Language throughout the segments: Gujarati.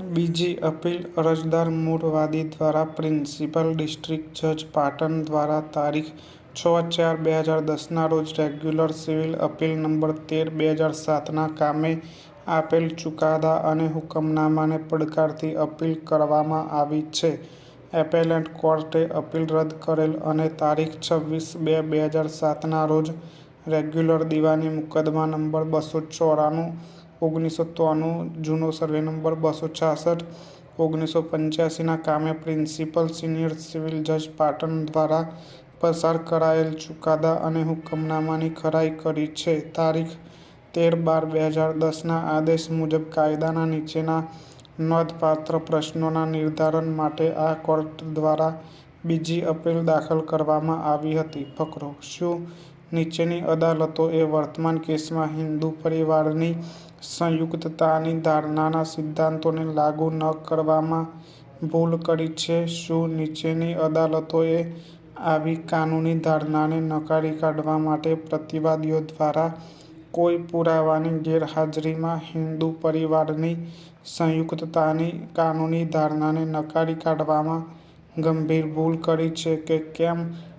બીજી અપીલ, અરજદાર મૂળ દ્વારા પ્રિન્સિપલ ડિસ્ટ્રિક્ટ જજ પાટણ દ્વારા તારીખ છ ચાર બે હજાર દસના રોજ રેગ્યુલર સિવિલ અપીલ નંબર તેર બે હજાર સાતના કામે આપેલ ચુકાદા અને હુકમનામાને પડકારથી અપીલ કરવામાં આવી છે. એપેલેન્ટ કોર્ટે અપીલ રદ કરેલ અને તારીખ છવ્વીસ બે બે હજાર સાતના રોજ રેગ્યુલર દીવાની મુકદ્દમા નંબર બસો ચોરાણું ઓગણીસો ત્રાણું જૂનો સર્વે નંબર બસો છાસઠ ઓગણીસો પંચ્યાસીના કામે પ્રિન્સિપલ સિનિયર સિવિલ જજ પાટણ દ્વારા પસાર કરાયેલ ચુકાદા અને હુકમનામાની ખરાઈ કરી છે. તારીખ તેર બાર બે હજાર દસના આદેશ મુજબ કાયદાના નીચેના નોંધપાત્ર પ્રશ્નોના નિર્ધારણ માટે આ કોર્ટ દ્વારા બીજી અપીલ દાખલ કરવામાં આવી હતી. ફકરો શું નીચેની અદાલતોએ વર્તમાન કેસમાં હિન્દુ પરિવારની સંયુક્તતાની ધારણાના સિદ્ધાંતોને લાગુ ન કરવામાં ભૂલ કરી છે. શું નીચેની અદાલતોએ આવી કાનૂની ધારણાને નકારી કાઢવા માટે પ્રતિવાદીઓ દ્વારા કોઈ પુરાવાની ગેરહાજરીમાં હિન્દુ પરિવારની સંયુક્તતાની કાનૂની ધારણાને નકારી કાઢવામાં ગંભીર ભૂલ કરી છે કે કેમ?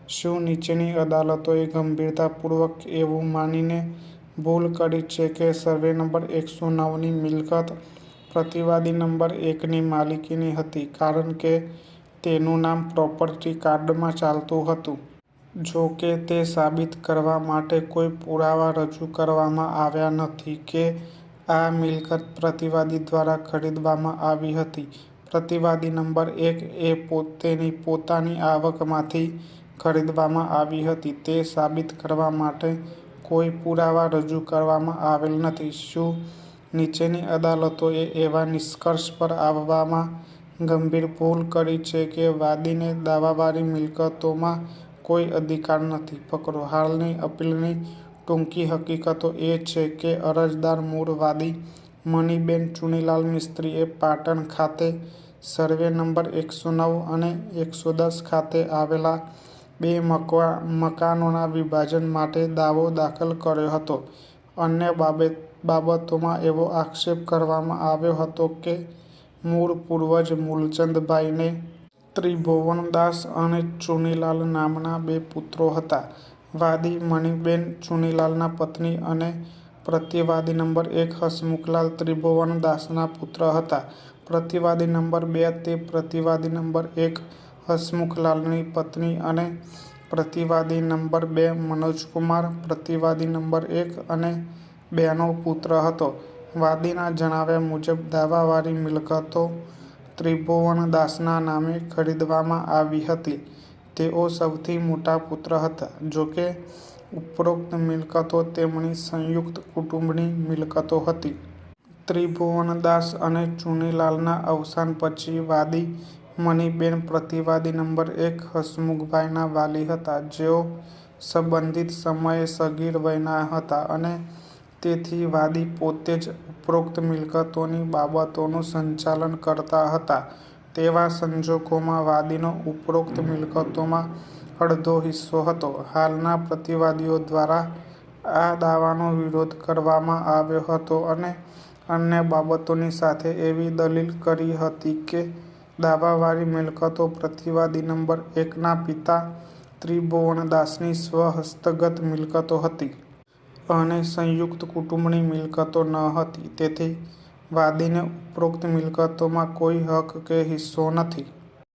શું નીચેની અદાલતોએ ગંભીરતાપૂર્વક એવું માનીને ભૂલ કરી છે કે સર્વે નંબર એકસો નવની મિલકત પ્રતિવાદી નંબર એકની માલિકીની હતી? કારણ કે તેનું નામ પ્રોપર્ટી કાર્ડમાં ચાલતું હતું. જો કે તે સાબિત કરવા માટે કોઈ પુરાવા રજૂ કરવામાં આવ્યા નથી કે આ મિલકત પ્રતિવાદી દ્વારા ખરીદવામાં આવી હતી. પ્રતિવાદી નંબર એક એ પોતેની પોતાની આવકમાંથી ખરીદવામાં આવી હતી તે સાબિત કરવા માટે કોઈ પુરાવા રજૂ કરવામાં આવેલ નથી. શું નીચેની અદાલતોએ એવા નિષ્કર્ષ પર આવવામાં ગંભીર ભૂલ કરી છે કે વાદીને દાવાવાળી મિલકતોમાં કોઈ અધિકાર નથી? પકડો હાલની અપીલની ટૂંકી હકીકતો એ છે કે અરજદાર મૂળ વાદી મનીબેન ચુનીલાલ મિસ્ત્રીએ પાટણ ખાતે સર્વે નંબર એકસો નવ અને એકસો દસ ખાતે આવેલા બે મકવા, મકાનોના વિભાજન માટે દાવો દાખલ કર્યો હતો. અન્ય બાબતોમાં એવો આક્ષેપ કરવામાં આવ્યો હતો કે મૂળ પૂર્વજ મૂલચંદભાઈને ત્રિભુવનદાસ અને ચુનીલાલ નામના બે પુત્રો હતા. વાદી મણિબેન ચુનીલાલના પત્ની અને પ્રતિવાદી નંબર એક હસમુખલાલ ત્રિભુવનદાસના પુત્ર હતા. પ્રતિવાદી નંબર બે તે પ્રતિવાદી નંબર એક હસમુખલાલની પત્ની અને પ્રતિવાદી નંબર બે મનોજકુમાર, પ્રતિવાદી નંબર એક અને બેનો પુત્ર હતો. વાદીના જણાવ્યા મુજબ, દાવાવાળી મિલકતો ત્રિભુવનદાસના નામે ખરીદવામાં આવી હતી. તેઓ સૌથી મોટા પુત્ર હતા. જોકે ઉપરોક્ત મિલકતો તેમની સંયુક્ત કુટુંબની મિલકતો હતી. ત્રિભુવનદાસ અને ચુનીલાલના અવસાન પછી વાદી મનીબેન પ્રતિવાદી નંબર એક હસમુખભાઈના વાલી હતા. જેઓ સંબંધિત સમયે સગીર વયના હતા અને તેથી વાદી પોતે જ ઉપરોક્ત મિલકતોની બાબતોનું સંચાલન કરતા હતા. તેવા સંજોગોમાં વાદીનો ઉપરોક્ત મિલકતોમાં અડધો હિસ્સો હતો. હાલના પ્રતિવાદીઓ દ્વારા આ દાવાનો વિરોધ કરવામાં આવ્યો હતો અને અન્ય બાબતોની સાથે એવી દલીલ કરી હતી કે દાવાવાળી મિલકતો પ્રતિવાદી નંબર એકના પિતા ત્રિભુવનદાસની સ્વહસ્તગત મિલકતો હતી અને સંયુક્ત કુટુંબની મિલકતો ન હતી. તેથી વાદીને ઉપરોક્ત મિલકતોમાં કોઈ હક કે હિસ્સો નથી.